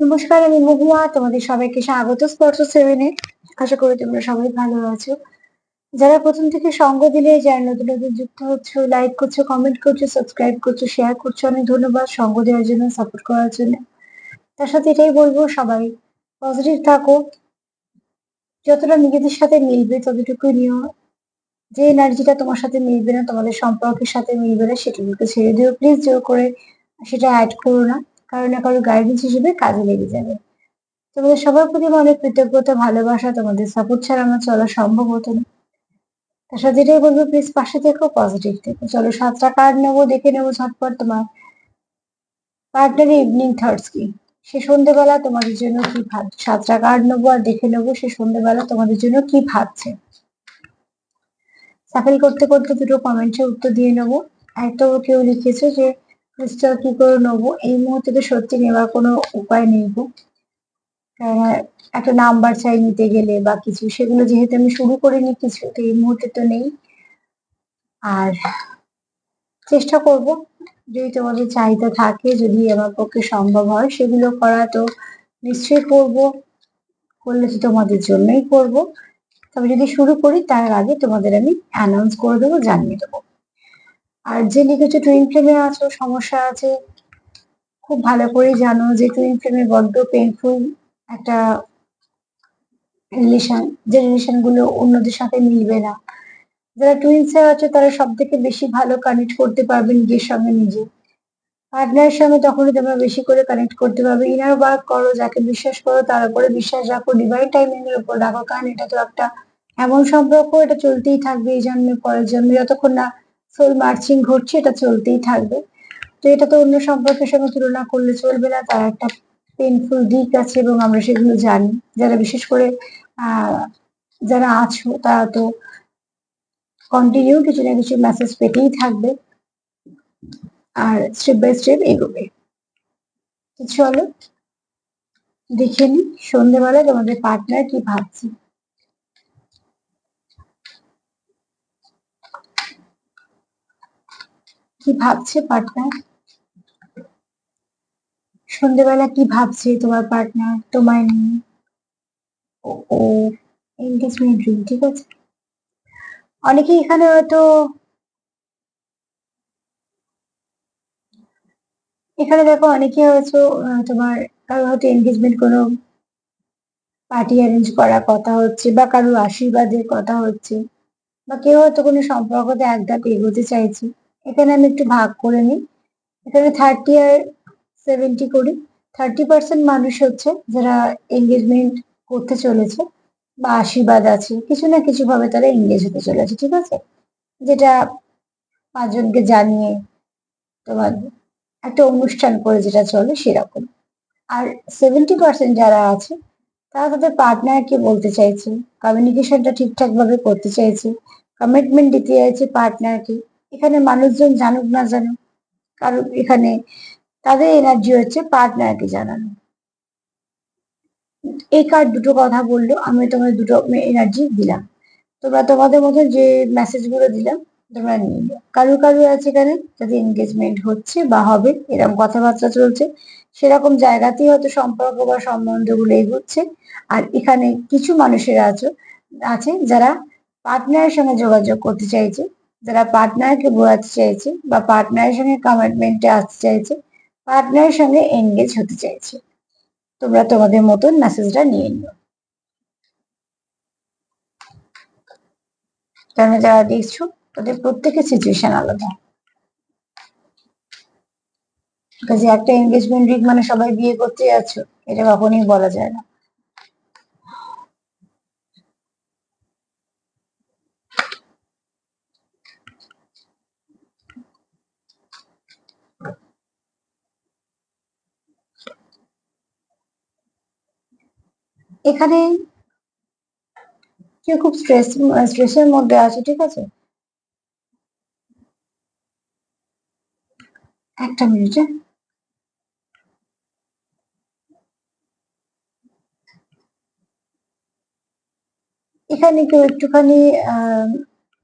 নমস্কার, আমি মহুয়া, তোমাদের সবাইকে স্বাগত স্পর্শ সেভেনে আশা করি তোমরা সবাই ভালো আছো। যারা প্রথম থেকে সঙ্গ দিলে, যারা নতুন নতুন যুক্ত হচ্ছে লাইক করছ কমেন্ট করছ সাবস্ক্রাইব করছ শেয়ার করছ অনেক ধন্যবাদ সঙ্গ দেওয়ার জন্য সাপোর্ট করার জন্য। তার সাথে এটাই বলব, সবাই পজিটিভ থাকো। যতটা নিজেদের সাথে মিলবে ততটুকু নিও। যে এনার্জিটা তোমার সাথে মিলবে না, তোমাদের সম্পর্কের সাথে মিলবে না সেটুকুকে ছেড়ে দিও। প্লিজ জোর করে সেটা অ্যাড করো না। কারও না কারও গাইডেন্স হিসেবে কাজে লেগে যাবে। তোমাদের সবার প্রতি আমার অনেক কৃতজ্ঞতা, ভালোবাসা, তোমাদের সাপোর্ট ছাড়া আমার চলা সম্ভব হতো না। তার সাথে যেটাই বলব প্লিজ পাশে থেকো পজিটিভ থেকো। চলো সাতটা কার্ড নেব, দেখে নেব ঝটপট তোমার পার্টনারের ইভিনিং থার্ডস কি। সে সন্ধ্যেবেলা তোমাদের জন্য কি ভাবছে সাতটা কার্ড নেব আর দেখে নেব সে সন্ধ্যেবেলা তোমাদের জন্য কি ভাবছে। সাফেল করতে করতে দুটো কমেন্টে উত্তর দিয়ে নেব। একটা কেউ লিখেছে যে ক্রিস্টাল কি করে নেব? এই মুহূর্তে তো সত্যি নেওয়ার কোনো উপায় নেই গো। একটা নাম্বার চাই নিতে গেলে বা কিছু, সেগুলো যেহেতু আমি শুরু করিনি কিছু, তো এই মুহূর্তে তো নেই। আর চেষ্টা করব, যদি তোমাদের চাহিদা থাকে, যদি আমার পক্ষে সম্ভব হয়, সেগুলো করা তো নিশ্চয়ই করব। করলে তো তোমাদের জন্যই করব। তবে যদি শুরু করি, তার আগে তোমাদের আমি অ্যানাউন্স করে দেবো, জানিয়ে দেবো। আর যে লিখেছো টুইন ফ্লেমে আছো, সমস্যা আছে। খুব ভালো করেই জানো যে টুইন ফ্লেমে বড্ড পেনফুল একটা রিলেশন যে রিলেশনগুলো অন্যদের সাথে মিলবে না। যারা টুইন্সে আছে, তারা সব থেকে বেশি ভালো কানেক্ট করতে পারবে নিজের সঙ্গে নিজে। পার্টনারের সঙ্গে তখনই তোমরা বেশি করে কানেক্ট করতে পারবে ইনার ওয়ার্ক করো, যাকে বিশ্বাস করো, তার উপরে বিশ্বাস রাখো ডিভাইন টাইমিং এর উপর রাখো। কারণ এটা তো একটা এমন সম্পর্ক, এটা চলতেই থাকবে এই জন্মে পরের জন্মে, যতক্ষণ না সোল মার্চিং ঘটছে, এটা চলতেই থাকবে। তো এটা তো অন্য সম্পর্কের সঙ্গে তুলনা করলে চলবে না, তার একটা পেনফুল দিক আছে এবং আমরা সেগুলো জানি। যারা বিশেষ করে যারা আছো, তারা তো কন্টিনিউ কিছু না কিছু মেসেজ পেতেই থাকবে। আর স্টেপ বাই স্টেপ এগোবে। চলো, দেখে নি সন্ধ্যেবেলায় তোমাদের পার্টনার কি ভাবছে। কি ভাবছে পার্টনার সন্ধ্যেবেলা কি ভাবছে তোমার পার্টনার তোমার নিয়ে? ও এনগেজমেন্ট ড্রিম ঠিক আছে? অনেকে এখানে হয়তো এখানে দেখো অনেকে হয়তো তোমার কারও হয়তো এনগেজমেন্ট কোনো পার্টি অ্যারেঞ্জ করার কথা হচ্ছে বা কারোর আশীর্বাদের কথা হচ্ছে বা কেউ হয়তো কোনো সম্পর্কতে এক ধাপ এগোতে চাইছে। এখানে আমি একটু ভাগ করে নিই। এখানে থার্টি আর সেভেন্টি করি। থার্টি পার্সেন্ট মানুষ হচ্ছে যারা এঙ্গেজমেন্ট করতে চলেছে বা আশীর্বাদ আছে, কিছু না কিছু ভাবে তারা এঙ্গেজ হতে চলেছে, ঠিক আছে? যেটা পাঁচজনকে জানিয়ে তোমার একটা অনুষ্ঠান করে যেটা চলে সেরকম। আর সেভেন্টি পার্সেন্ট যারা আছে, তারা তাদের পার্টনারকে বলতে চাইছে কমিউনিকেশনটা ঠিকঠাক ভাবে করতে চাইছে কমিটমেন্ট দিতে চাইছে পার্টনারকে এখানে মানুষজন জানুক না জানুক, কারণ এখানে তাদের এনার্জি হচ্ছে পার্টনারকে জানানো। এই কার্ড দুটো কথা বলল, আমি তোমাদের দুটো এনার্জি দিলাম। তোমরা তোমাদের মতো যে মেসেজগুলো দিলাম, তোমরা নিয়ে নিও। কারু কারু আছে এখানে? যাদের এনগেজমেন্ট হচ্ছে বা হবে, এরকম কথাবার্তা চলছে, সেরকম জায়গাতেই হয়তো সম্পর্ক বা সম্বন্ধগুলো এগোচ্ছে। আর এখানে কিছু মানুষের আছে আছে যারা পার্টনারের সঙ্গে যোগাযোগ করতে চাইছে। যারা পার্টনারকে বোঝাতে চাইছে বা পার্টনারের সঙ্গে কমিটমেন্টে আসতে চাইছে পার্টনারের সঙ্গে এনগেজ হতে চাইছে, তোমরা তোমাদের মতন মেসেজটা নিয়ে নিও। কেন যারা দেখছ, তাদের প্রত্যেকের সিচুয়েশন আলাদা। কাজে একটা এনগেজমেন্ট রিং মানে সবাই বিয়ে করতে যাচ্ছ, এটা কখনই বলা যায় না। এখানে কেউ খুব স্ট্রেস স্ট্রেসের মধ্যে আছে, ঠিক আছে? একটা মিনিট এখানে কেউ একটুখানি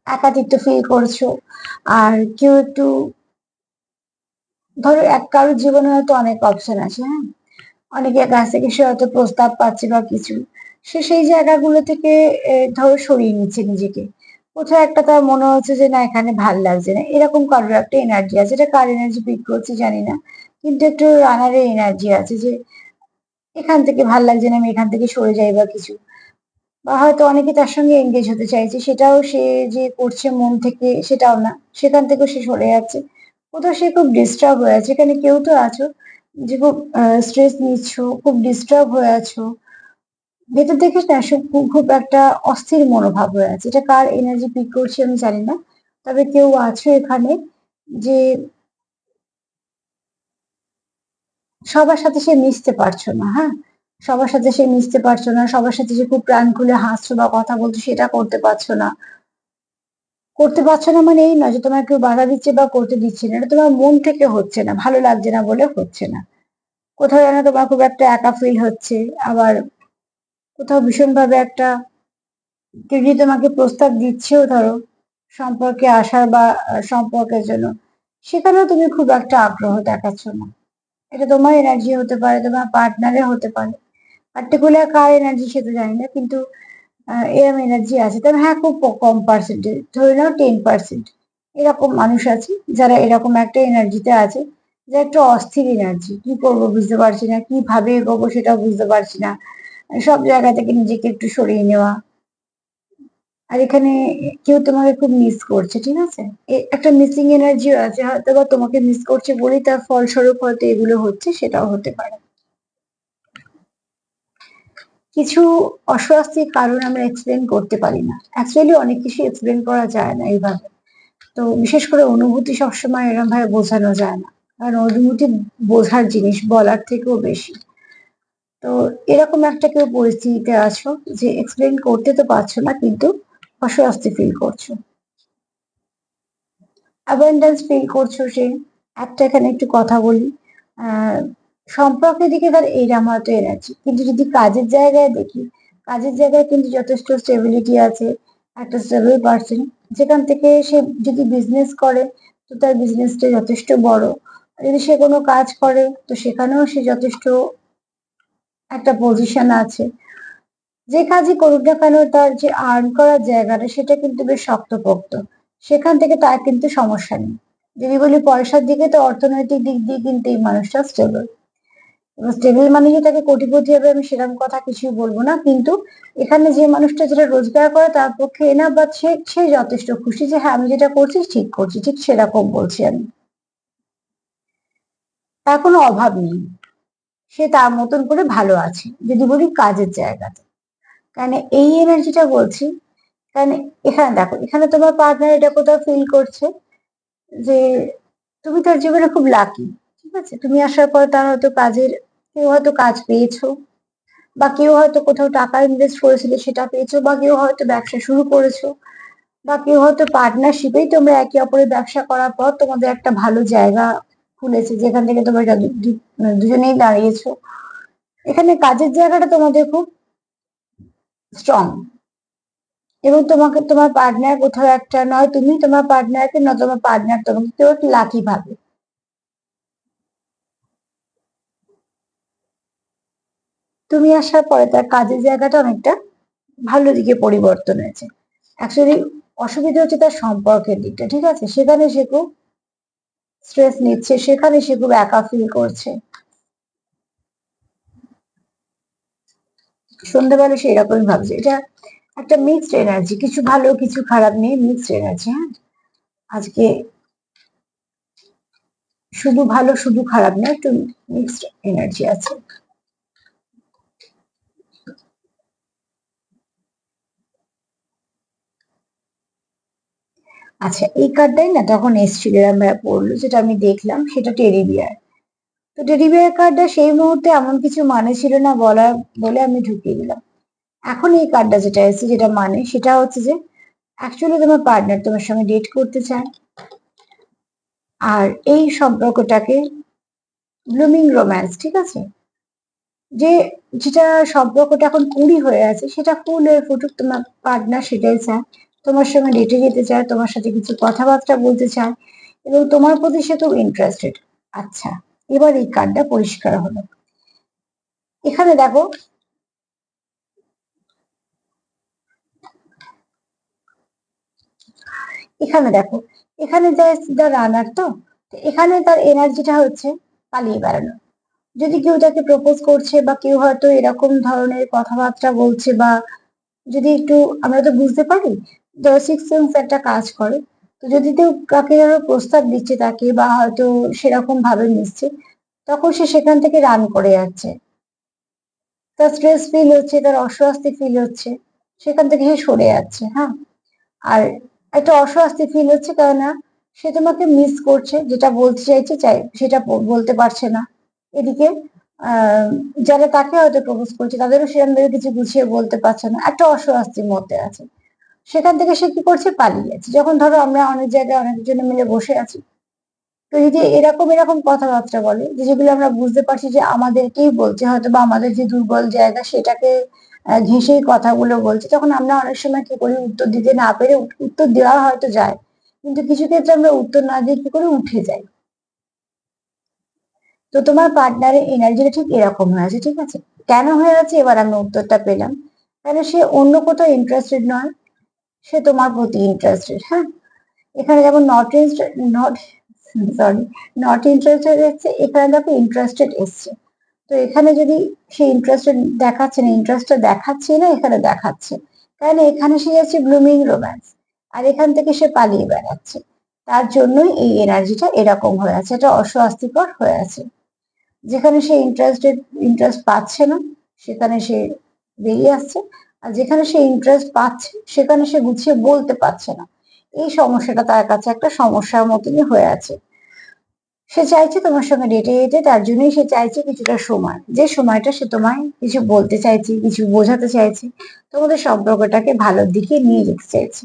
একাকিত্ব ফিল করছ, আর কেউ একটু, ধরো এক, কারোর জীবনে হয়তো অনেক অপশন আছে হ্যাঁ? অনেকের কাছ থেকে সে হয়তো প্রস্তাব পাচ্ছে বা কিছু। সে সেই জায়গাগুলো থেকে ধরো সরিয়ে নিচ্ছে নিজেকে। কোথাও একটা তার মনে হচ্ছে যে, না, এখানে ভালো লাগছে না। এরকম কারোর একটা এনার্জি আছে। এটা কার এনার্জি পিক করছে জানি না। কিন্তু একটু রানারের এনার্জি আছে যে, এখান থেকে ভালো লাগছে না, আমি এখান থেকে সরে যাই বা কিছু। বা হয়তো অনেকে তার সঙ্গে এঙ্গেজ হতে চাইছে। সেটাও সে যে করছে মন থেকে, সেটাও না। সেখান থেকেও সে সরে যাচ্ছে। কোথাও সে খুব ডিস্টার্ব হয়ে আছে। এখানে কেউ তো আছো। যে খুব স্ট্রেস নিচ্ছ, খুব ডিস্টার্ব হয়ে আছো, ভেতর থেকে না খুব একটা অস্থির মনোভাব হয়ে আছে। এটা কার এনার্জি পিক করছে আমি জানি না। তবে কেউ আছো এখানে যে সবার সাথে সে মিশতে পারছ না হ্যাঁ? সবার সাথে সে মিশতে পারছ না, সবার সাথে যে খুব প্রাণ খুলে হাসছো বা কথা বলছো, সেটা করতে পারছ না। করতে পারছ না মানে এই নয় যে তোমার কেউ বাধা দিচ্ছে বা করতে দিচ্ছে না, এটা তোমার মন থেকে হচ্ছে না, ভালো লাগছে না বলে হচ্ছে না। কোথাও যেন তোমার খুব একটা একা ফিল হচ্ছে, আবার কোথাও ভীষণভাবে একটা কেউ যদি তোমাকে প্রস্তাব দিচ্ছেও ধরো সম্পর্কে আসার বা সম্পর্কের জন্য, সেখানেও তুমি খুব একটা আগ্রহ দেখাচ্ছ না। এটা তোমার এনার্জি হতে পারে, তোমার পার্টনারে হতে পারে। পার্টিকুলার কার এনার্জি সেটা জানি না, কিন্তু এরকম এনার্জি আছে। তবে হ্যাঁ খুব কম পার্সেন্টেজ ধরে নাও টেন পার্সেন্ট এরকম মানুষ আছে যারা এরকম একটা এনার্জিতে আছে যে একটা অস্থির এনার্জি কি করব বুঝতে পারছি না, কীভাবে এগোবো সেটাও বুঝতে পারছি না। সব জায়গা থেকে নিজেকে একটু সরিয়ে নেওয়া। আর এখানে কেউ তোমাকে খুব মিস করছে, ঠিক আছে? একটা মিসিং এনার্জিও আছে হয়তো বা তোমাকে মিস করছে বলেই তার ফলস্বরূপ হয়তো এগুলো হচ্ছে, সেটাও হতে পারে। কিছু অস্বস্তির কারণ আমরা এক্সপ্লেন করতে পারি না। অ্যাকচুয়ালি অনেক কিছু এক্সপ্লেন করা যায় না এইভাবে। তো বিশেষ করে অনুভূতি সবসময় এরকম ভাবে বোঝানো যায় না। কারণ অনুভূতি বোঝার জিনিস বলার থেকেও বেশি। তো এরকম একটা কেউ পরিস্থিতিতে আছো যে এক্সপ্লেন করতে তো পারছ না, কিন্তু অস্বস্তি ফিল করছ। অ্যাবেন্ডেন্স ফিল করছ সে একটা এখানে একটু কথা বলি। সম্পর্কের দিকে তার এইরকম হয়তো এনার্জি। কিন্তু যদি কাজের জায়গায় দেখি, কাজের জায়গায় কিন্তু যথেষ্ট স্টেবিলিটি আছে, একটা স্টেবল পার্সন যেখান থেকে সে যদি বিজনেস করে, তো তার বিজনেসটা যথেষ্ট বড়। যদি সে কোনো কাজ করে, তো সেখানেও সে যথেষ্ট একটা পজিশন আছে। যে কাজই করুক না কেন, তার যে আর্ন করার জায়গাটা, সেটা কিন্তু বেশ শক্তপোক্ত। সেখান থেকে তার কিন্তু সমস্যা নেই। যদি বলি পয়সার দিকে, তো অর্থনৈতিক দিক দিয়ে কিন্তু এই মানুষটা স্টেবল স্টেবল মানে যে তাকে কোটিপতি হবে আমি সেরকম কথা কিছুই বলব না। কিন্তু এখানে যে মানুষটা যেটা রোজগার করে তার পক্ষে এনা বা সে যথেষ্ট খুশি যে হ্যাঁ আমি যেটা করছি ঠিক করছি, ঠিক সেরকম বলছি আমি। তার কোনো অভাব নেই। সে তার মতন করে ভালো আছে, যদি বলি কাজের জায়গাতে। কারণ এই এনার্জিটা বলছি কারণ এখানে দেখো, এখানে তোমার পার্টনার এটা কোথাও ফিল করছে যে তুমি তার জীবনে খুব লাকি ঠিক আছে? তুমি আসার পর তার হয়তো কাজের কেউ হয়তো কাজ পেয়েছ বা কেউ হয়তো কোথাও টাকা ইনভেস্ট করেছিল সেটা পেয়েছ বা কেউ হয়তো ব্যবসা শুরু করেছ বা কেউ হয়তো পার্টনারশিপেই তোমরা একে অপরের ব্যবসা করার পর তোমাদের একটা ভালো জায়গা খুলেছে যেখান থেকে তোমরা মানে দুজনেই দাঁড়িয়েছো। এখানে কাজের জায়গাটা তোমাদের খুব স্ট্রং এবং তোমাকে, তোমার পার্টনার কোথাও একটা নয়, তুমি তোমার পার্টনারকে নয় তোমার পার্টনার তোমাকে কেউ লাকি ভাবে। তুমি আসার পরে তার কাজের জায়গাটা অনেকটা ভালো দিকে পরিবর্তন হয়েছে। অ্যাকচুয়ালি অসুবিধা হচ্ছে তার সম্পর্কের দিকটা, ঠিক আছে? সেখানে সে খুব স্ট্রেস নিচ্ছে, সেখানে সে খুব একা ফিল করছে। সন্ধ্যাবেলা সে এরকমই ভাবছে। এটা একটা মিক্সড এনার্জি কিছু ভালো, কিছু খারাপ নেই মিক্সড এনার্জি হ্যাঁ? আজকে শুধু ভালো, শুধু খারাপ না, একটু মিক্সড এনার্জি আছে। আচ্ছা এই কার্ডটাই না তখন এসছিল আমরা পড়ল, যেটা আমি দেখলাম, সেটা টেরি বিয়ার তো টেরি বিয়ার কার্ডটা সেই মুহূর্তে এমন কিছু মানে ছিল না বলার বলে আমি ঢুকিয়ে দিলাম। এখন এই কার্ডটা যেটা এসেছে, যেটা মানে সেটা হচ্ছে যে অ্যাকচুয়ালি তোমার পার্টনার তোমার সঙ্গে ডেট করতে চায়। আর এই সম্পর্কটাকে ব্লুমিং রোম্যান্স ঠিক আছে? যে, যেটা সম্পর্কটা এখন কুড়ি হয়ে আছে, সেটা ফুল হয়ে ফুটুক তোমার পার্টনার সেটাই চায়। তোমার সঙ্গে ডেটে যেতে চায়, তোমার সাথে কিছু কথাবার্তা বলতে চায় এবং তোমার প্রতি সে খুব ইন্টারেস্টেড আচ্ছা এবার এই কার্ডটা পরিষ্কার হলো। এখানে দেখো এখানে দেখো, এখানে দ্য রানার তো এখানে তার এনার্জিটা হচ্ছে পালিয়ে বেড়ানো। যদি কেউ তাকে প্রপোজ করছে বা কেউ হয়তো এরকম ধরনের কথাবার্তা বলছে বা যদি একটু আমরা তো বুঝতে পারি সিক্স সেন্স একটা কাজ করে। তো যদি কেউ কাকে যেন প্রস্তাব দিচ্ছে তাকে বা হয়তো সেরকম ভাবে মিশছে, তখন সে সেখান থেকে রান করে যাচ্ছে। তার স্ট্রেস ফিল হচ্ছে, তার অস্বস্তি ফিল হচ্ছে, সেখান থেকে সে সরে যাচ্ছে হ্যাঁ। আর একটা অস্বস্তি ফিল হচ্ছে কেননা, সে তোমাকে মিস করছে, যেটা বলতে চাইছে, চাই, সেটা বলতে পারছে না। এদিকে যারা তাকে হয়তো প্রপোজ করছে, তাদেরও সেরকম ভাবে কিছু গুছিয়ে বলতে পারছে না। একটা অস্বস্তির মধ্যে আছে। সেখান থেকে সে কি করছে? পালিয়ে যাচ্ছে। যখন ধরো আমরা অনেক জায়গায় অনেকজনে মিলে বসে আছি, তো এই যে এরকম এরকম কথাবার্তা বলে যেগুলো আমরা বুঝতে পারছি যে আমাদেরকেই বলছে, হয়তো বা আমাদের যে দুর্বল জায়গা সেটাকে ঘেঁষেই কথাগুলো বলছে। তখন আমরা অনেক সময় কি করি? উত্তর দিতে না পেরে, উত্তর দেওয়া হয়তো যায়। কিন্তু কিছু ক্ষেত্রে আমরা উত্তর না দিয়ে কি করে? উঠে যাই। তো তোমার পার্টনারের এনার্জিটা ঠিক এরকম হয়ে আছে ঠিক আছে? কেন হয়ে আছে এবার আমি উত্তরটা পেলাম। কারণ সে অন্য কোথাও ইন্টারেস্টেড নয়? সে তোমার প্রতি ইন্টারেস্টেড হ্যাঁ? এখানে যেমন not not sorry not interested এসছে এখানে দেখো ইন্টারেস্টেড এসছে। তো এখানে যদি সে ইন্টারেস্টেড দেখাচ্ছে না ইন্টারেস্টটা দেখাচ্ছে না, এখানে দেখাচ্ছে। কারণ এখানে সে যাচ্ছে ব্লুমিং রোম্যান্স আর এখান থেকে সে পালিয়ে বেড়াচ্ছে। তার জন্যই এই এনার্জিটা এরকম হয়ে আছে এটা অস্বস্তিকর হয়ে আছে যেখানে সে ইন্টারেস্টেড ইন্টারেস্ট পাচ্ছে না, সেখানে সে বেরিয়ে আসছে। আর যেখানে সে ইন্টারেস্ট পাচ্ছে, সেখানে সে গুছিয়ে বলতে পারছে না। এই সমস্যাটা তার কাছে একটা সমস্যার মতনই হয়ে আছে। সে চাইছে তোমার সঙ্গে ডেটে যেতে তার জন্যই সে চাইছে কিছুটা সময়। যে সময়টা সে তোমায় কিছু বলতে চাইছে, কিছু বোঝাতে চাইছে, তোমাদের সম্পর্কটাকে ভালোর দিকে নিয়ে যেতে চাইছে।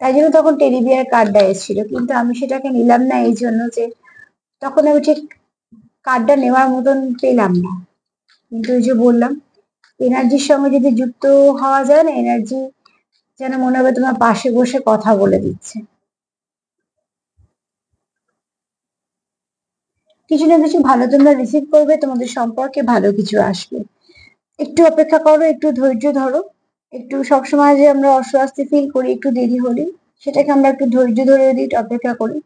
তাই জন্য তখন টেডি বিয়ার কার্ডটা এসেছিল। কিন্তু আমি সেটাকে নিলাম না, এই জন্য যে তখন আমি ঠিক কার্ডটা নেওয়ার মতন পেলাম না। কিন্তু ওই যে বললাম এনার্জির সঙ্গে যদি যুক্ত হওয়া যায় না এনার্জি যেন মনে হবে তোমার পাশে বসে কথা বলে দিচ্ছে। কিছু না কিছু ভালো তোমরা রিসিভ করবে, তোমাদের সম্পর্কে ভালো কিছু আসবে। একটু অপেক্ষা করো, একটু ধৈর্য ধরো। একটু সবসময় যে আমরা অস্বস্তি ফিল করি, একটু দেরি হলে সেটাকে আমরা একটু ধৈর্য ধরে যদি অপেক্ষা করি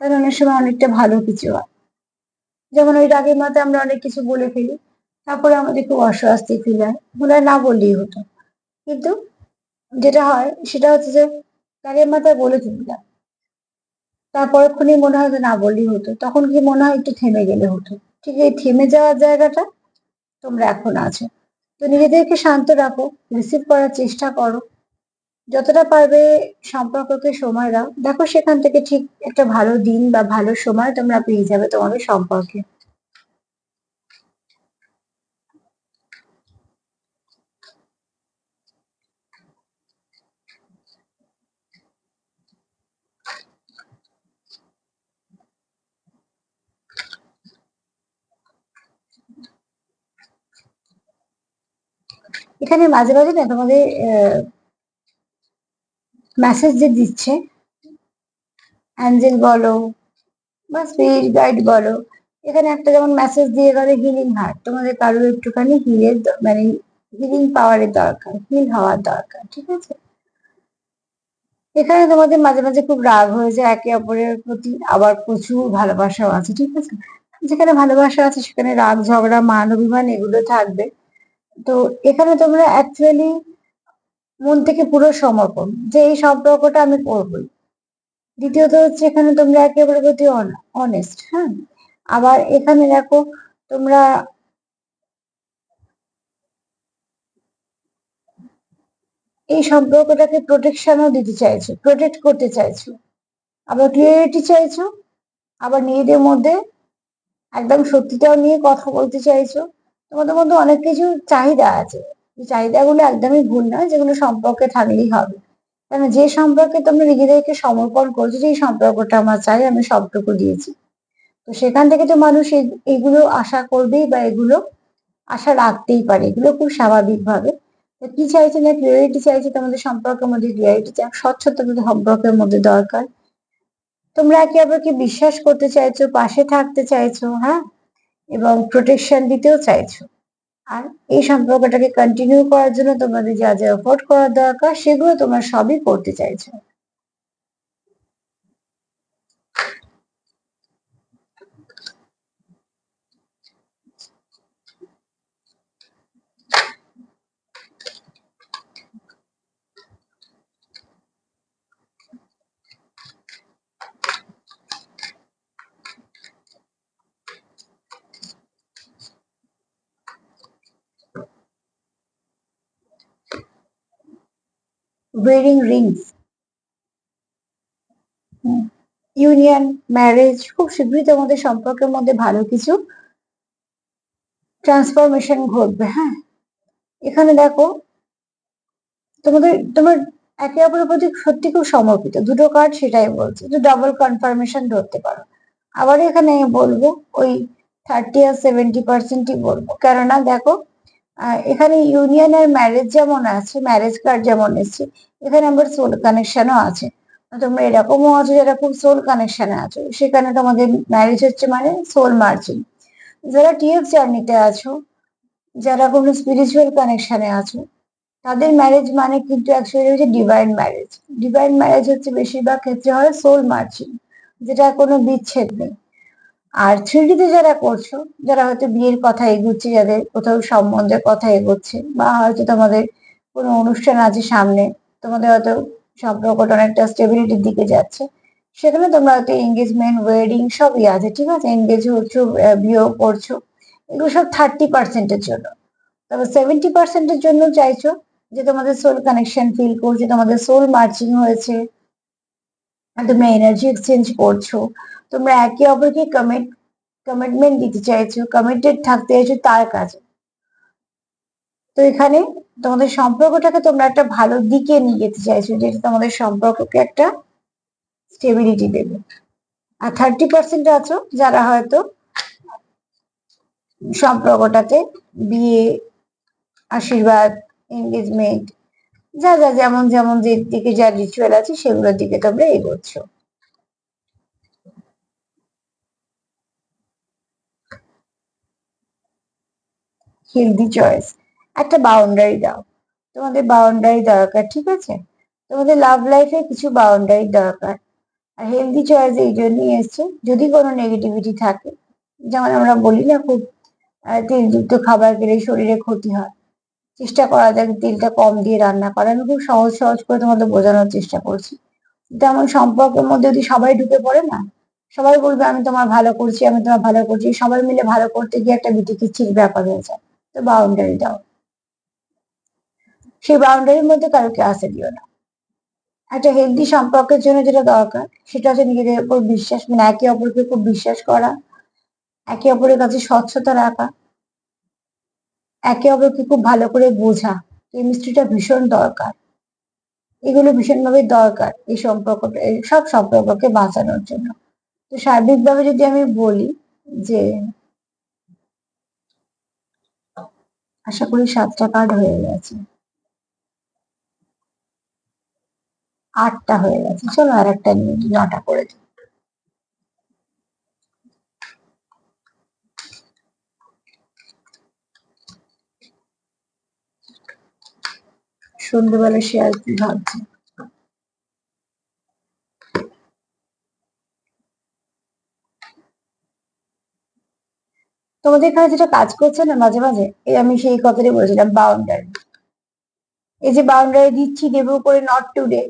তাহলে অনেক সময় অনেকটা ভালো কিছু হয়। যেমন ওই রাগের মাথায় আমরা অনেক কিছু বলে ফেলি, তারপরে আমাদের খুব অস্বস্তি ফিল হয়। মনে না বললেই হতো। কিন্তু যেটা হয়, সেটা হচ্ছে যে রাগের মাথায় বলে ফেললাম তারপরক্ষণে মনে হয় যে না বললেই হতো। তখন কি মনে হয় একটু থেমে গেলে হতো। ঠিক এই থেমে যাওয়ার জায়গাটা তোমরা এখন আছো। তো নিজেদেরকে শান্ত রাখো রিসিভ করার চেষ্টা করো। যতটা পারবে সম্পর্ককে সময় দাও। দেখো সেখান থেকে ঠিক একটা ভালো দিন বা ভালো সময় তোমরা পেয়ে যাবে তোমাদের সম্পর্কে। এখানে মাঝে মাঝে না তোমাদের মেসেজ যে দিচ্ছে অ্যাঞ্জেল বলো বা স্পিরিট গাইড বলো, এখানে একটা যেমন মেসেজ দিয়ে গেল হিলিং হার্ট তোমাদের কারোর একটুখানি হিলের মানে হিলিং পাওয়ারের দরকার হিল হওয়ার দরকার, ঠিক আছে? এখানে তোমাদের মাঝে মাঝে খুব রাগ হয়ে যায়, একে অপরের প্রতি আবার প্রচুর ভালোবাসাও আছে, ঠিক আছে? যেখানে ভালোবাসা আছে সেখানে রাগ, ঝগড়া, মান, অভিমান এগুলো থাকবে। তো এখানে তোমরা অ্যাকচুয়ালি মন থেকে পুরো সমর্পণ, যে এই সম্পর্কটা আমি করবই। দ্বিতীয়ত হচ্ছে এখানে তোমরা একেবারে প্রতি অনেস্ট হ্যাঁ? আবার এখানে দেখো তোমরা এই সম্পর্কটাকে প্রোটেকশনও দিতে চাইছো প্রোটেক্ট করতে চাইছো। আবার ক্লিয়ারিটি চাইছো, আবার নিজেদের মধ্যে একদম সত্যিটাও নিয়ে কথা বলতে চাইছো। তোমাদের মধ্যে অনেক কিছু চাহিদা আছে। চাহিদাগুলো একদমই ভুল নয়, যেগুলো সম্পর্কে থাকলেই হবে। কেন যে সম্পর্কে তোমরা নিজেদেরকে সমর্পণ করছ যে সম্পর্কটা আমার চাই, আমি সবটুকু দিয়েছি। তো সেখান থেকে তো মানুষ এগুলো আশা করবেই বা এগুলো আশা রাখতেই পারে, এগুলো খুব স্বাভাবিক ভাবে কি চাইছে না ক্লিয়ারিটি চাইছে, তোমাদের সম্পর্কের মধ্যে ক্লিয়ারিটি চাই, স্বচ্ছতা তোমাদের সম্পর্কের মধ্যে দরকার। তোমরা একে অপরকে বিশ্বাস করতে চাইছো, পাশে থাকতে চাইছো হ্যাঁ? এবং প্রোটেকশন দিতেও চাইছো। আর এই সম্পর্কটাকে কন্টিনিউ করার জন্য তোমাদের যা যা এফোর্ট করার দরকার, সেগুলো তোমরা সবই করতে চাইছো। Wearing rings. ইউনিয়ন ম্যারেজ খুব শীঘ্রই তোমাদের সম্পর্কের মধ্যে ভালো কিছু ট্রান্সফরমেশন ঘটবে হ্যাঁ? এখানে দেখো, তোমাদের, তোমার একে অপরের প্রতি সত্যি খুব সমর্পিত, দুটো কার্ড সেটাই বলছে, তো ডাবল কনফার্মেশন ধরতে পারো। আবার এখানে বলব, ওই থার্টি আর সেভেন্টি পার্সেন্টই বলব, কেননা দেখো এখানে ইউনিয়ন আর ম্যারেজ যেমন আছে ম্যারেজ কার্ড যেমন এসছে, এখানে আবার সোল কানেকশনও আছে। তোমরা এরকমও আছো যারা খুব সোল কানেকশনে আছো। সেখানে তোমাদের ম্যারেজ হচ্ছে মানে সোল মার্চিং যারা টিএফ জার্নিতে আছো, যারা কোনো স্পিরিচুয়াল কানেকশনে আছো, তাদের ম্যারেজ মানে কিন্তু অ্যাকচুয়ালি হচ্ছে ডিভাইন ম্যারেজ ডিভাইন ম্যারেজ হচ্ছে বেশিরভাগ ক্ষেত্রে হয় সোল মার্চিং যেটা কোনো বিচ্ছেদ নেই। আর থ্রিডিতে যারা করছ, যারা হয়তো বিয়ের কথা এগুচ্ছে, যাদের কোথাও সম্বন্ধের কথা এগোচ্ছে, বা হয়তো তোমাদের কোনো অনুষ্ঠান আছে সামনে, তোমাদের হয়তো সম্পর্কটা অনেকটা স্টেবিলিটির দিকে যাচ্ছে, সেখানে তোমরা হয়তো এঙ্গেজমেন্ট ওয়েডিং সবই আছে, ঠিক আছে? এঙ্গেজ হচ্ছো বিয়েও করছ, এগুলো সব থার্টি পার্সেন্টের জন্য। তবে সেভেন্টি পার্সেন্টের জন্য চাইছো যে তোমাদের সোল কানেকশন ফিল করছে, তোমাদের সোল মার্চিং হয়েছে তোমরা এনার্জি এক্সচেঞ্জ করছ। তোমরা একে অপরকে কমিট কমিটমেন্ট দিতে চাইছো কমিটেড থাকতে চাইছো তার কাছে। তো এখানে তোমাদের সম্পর্কটাকে তোমরা একটা ভালো দিকে নিয়ে যেতে চাইছো, যেটা তোমাদের সম্পর্ককে একটা স্টেবিলিটি দেবে। আর থার্টি পার্সেন্ট আছো যারা হয়তো সম্পর্কটাতে বিয়ে, আশীর্বাদ এঙ্গেজমেন্ট যা যা, যেমন যেমন যে দিকে যা রিচুয়াল আছে সেগুলোর দিকে তোমরা এগোচ্ছ। হেলদি চয়েস একটা বাউন্ডারি দাও। তোমাদের বাউন্ডারি দরকার, ঠিক আছে? তোমাদের লাভ লাইফে কিছু বাউন্ডারি দরকার। আর হেলদি চয়েস এই জন্যই এসছে, যদি কোনো নেগেটিভিটি থাকে, যেমন আমরা বলি না খুব তেলযুক্ত খাবার খেলে শরীরে ক্ষতি হয় চেষ্টা করা যাক, তেলটা কম দিয়ে রান্না করা আমি খুব সহজ সহজ করে তোমাদের বোঝানোর চেষ্টা করছি। তেমন সম্পর্কের মধ্যে যদি সবাই ঢুকে পড়ে না, সবাই বলবে, আমি তোমার ভালো করছি, আমি তোমার ভালো করছি। সবাই মিলে ভালো করতে গিয়ে একটা বিটিকিচ্ছির ব্যাপার হয়ে যায়। তো বাউন্ডারি দাও। সেই বাউন্ডারির মধ্যে কারোকে আসে দিও না। একটা হেলদি সম্পর্কের জন্য যেটা দরকার, সেটা হচ্ছে নিজেদের উপর বিশ্বাস মানে একে অপরকে খুব বিশ্বাস করা, একে অপরের কাছে স্বচ্ছতা রাখা একে অপরকে খুব ভালো করে বোঝা কেমিস্ট্রিটা ভীষণ দরকার। এগুলো ভীষণভাবে দরকার এই সম্পর্কটা সব সম্পর্ককে বাঁচানোর জন্য। তো সার্বিকভাবে যদি আমি বলি যে আশা করি সাতটা কার্ড হয়ে গেছে। আটটা হয়ে গেছে। চলো আর একটা নিয়ে নটা করে দিই। সন্ধ্যেবেলা সে আর কি ভাবছে। তোমাদের এখানে যেটা কাজ করছে না মাঝে মাঝে? এই আমি সেই কথাটাই বলেছিলাম বাউন্ডারি এই যে বাউন্ডারি দিচ্ছি দেবো করে নট টুডে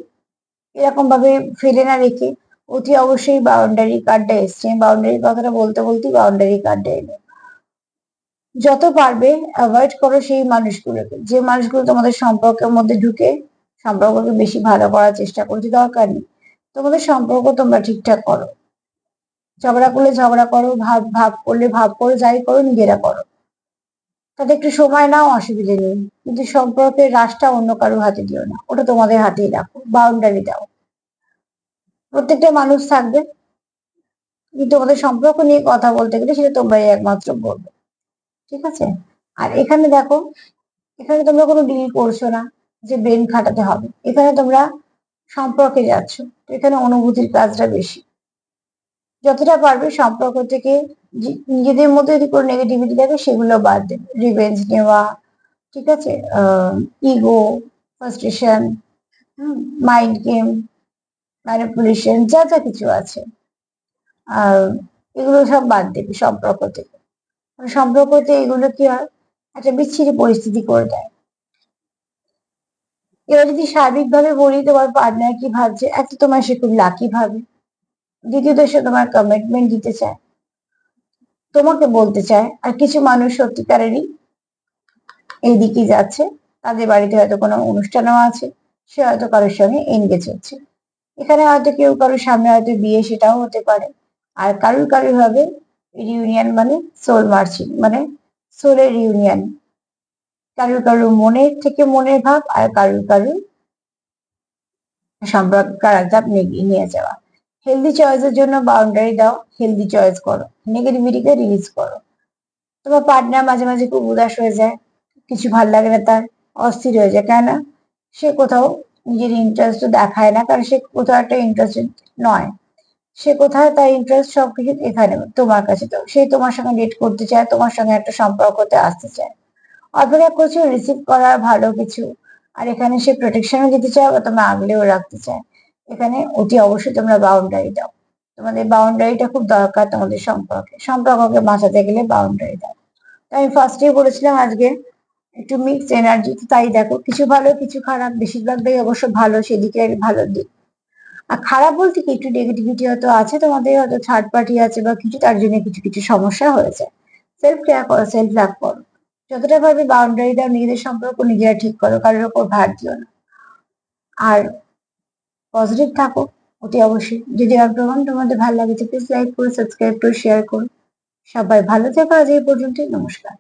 এরকম ভাবে ফেলে না রেখে অতি অবশ্যই বাউন্ডারি কার্ডটা এসছে। বাউন্ডারি কথাটা বলতে বলতেই বাউন্ডারি কার্ডটা এলো। যত পারবে অ্যাভয়েড করো সেই মানুষগুলোকে। যে মানুষগুলো তোমাদের সম্পর্কের মধ্যে ঢুকে সম্পর্ককে বেশি ভালো করার চেষ্টা করছে দরকার নেই। তোমাদের সম্পর্ক তোমরা ঠিকঠাক করো। ঝগড়া করলে ঝগড়া করো, ভাব ভাব করলে ভাব করো, যাই করো, নিজেরা করো। তাতে একটু সময় নাও, অসুবিধে নেই। কিন্তু সম্পর্কের রাশটা অন্য কারোর হাতে দিও না। ওটা তোমাদের হাতেই রাখো বাউন্ডারি দাও। প্রত্যেকটা মানুষ থাকবে। কিন্তু তোমাদের সম্পর্ক নিয়ে কথা বলতে গেলে সেটা তোমরাই একমাত্র বলবে। ঠিক আছে? আর এখানে দেখো, এখানে তোমরা কোনো ডিল করছ না যে ব্রেন খাটাতে হবে। এখানে তোমরা সম্পর্কে যাচ্ছ, তো এখানে অনুভূতির কাজটা বেশি। যতটা পারবে সম্পর্ক থেকে নিজেদের মধ্যে যদি কোনো নেগেটিভিটি থাকে, সেগুলো বাদ দেবে রিভেঞ্জ নেওয়া, ঠিক আছে? Ego frustration mind game manipulation যা যা কিছু আছে। আর এগুলো সব বাদ দেবে সম্পর্ক থেকে। সম্পর্কতে এগুলো কি হয় একটা বিচ্ছিরি পরিস্থিতি করে দেয়। এবার যদি সার্বিকভাবে বলি তোমার পার্টনার কি ভাবছে এক তো তোমার সে খুব লাকি ভাবে। দ্বিতীয়ত সে তোমার কমিটমেন্ট দিতে চায়। তোমাকে বলতে চায়, আর কিছু মানুষ সত্যিকারেরই এইদিকে যাচ্ছে। তাদের বাড়িতে হয়তো কোনো অনুষ্ঠানও আছে, সে হয়তো কারোর সঙ্গে এনগেজ হচ্ছে। এখানে হয়তো কেউ কারোর সামনে হয়তো বিয়ে সেটাও হতে পারে, আর কারুর কারুর হবে রিউনিয়ন মানে সোল মার্চিং মানে সোলের রিউনিয়ন কারুর কারুর মনের থেকে মনের ভাব আর কারুর কারুর সম্পর্ক নিয়ে যাওয়া। হেলদি চয়েসের জন্য বাউন্ডারি দাও হেলদি চয়েস করো। নেগেটিভিটিকে রিলিজ করো। তোমার পার্টনার মাঝে মাঝে খুব উদাস হয়ে যায়, কিছু ভালো লাগে না তার, অস্থির হয়ে যায়। কেন সে কোথাও নিজের ইন্টারেস্ট দেখায় না, কারণ সে কোথাও একটা ইন্টারেস্টেড নয়। সে কোথায়? তার ইন্টারেস্ট সবকিছু এখানে, তোমার কাছে তো। সে তোমার সঙ্গে ডেট করতে চায়, তোমার সঙ্গে একটা সম্পর্কতে আসতে চায়। অপেক্ষা করছ রিসিভ করার ভালো কিছু। আর এখানে সে প্রোটেকশনও দিতে চায় বা তোমরা আগলেও রাখতে চায়। এখানে অতি অবশ্যই তোমরা বাউন্ডারি দাও। তোমাদের বাউন্ডারিটা খুব দরকার তোমাদের সম্পর্কে। সম্পর্ককে বাঁচাতে গেলে বাউন্ডারি দাও। তো আমি ফার্স্টেই বলেছিলাম আজকে, একটু মিক্স এনার্জি তাই দেখো, কিছু ভালো, কিছু খারাপ। বেশিরভাগটাই অবশ্য ভালো সেদিকে ভালো দিক। খারাপ বলতে কি, একটু নেগেটিভিটি হয়তো আছে তোমাদের, হয়তো থার্ড পার্টি আছে বা কিছু, তার জন্য কিছু কিছু সমস্যা হয়েছে। সেলফ কেয়ার করো সেলফ লাভ করো। যতটা পারবে বাউন্ডারি দাও, নিজেদের সম্পর্ক নিজেরা ঠিক করো, কারোর ওপর ভার দিও না। আর পজিটিভ থাকো, অতি অবশ্যই। যদি প্রোগ্রাম তোমাদের ভালো লাগে প্লিজ লাইক করো সাবস্ক্রাইব করো শেয়ার করো। সবাই ভালো থেকো আজ এই পর্যন্তই, নমস্কার।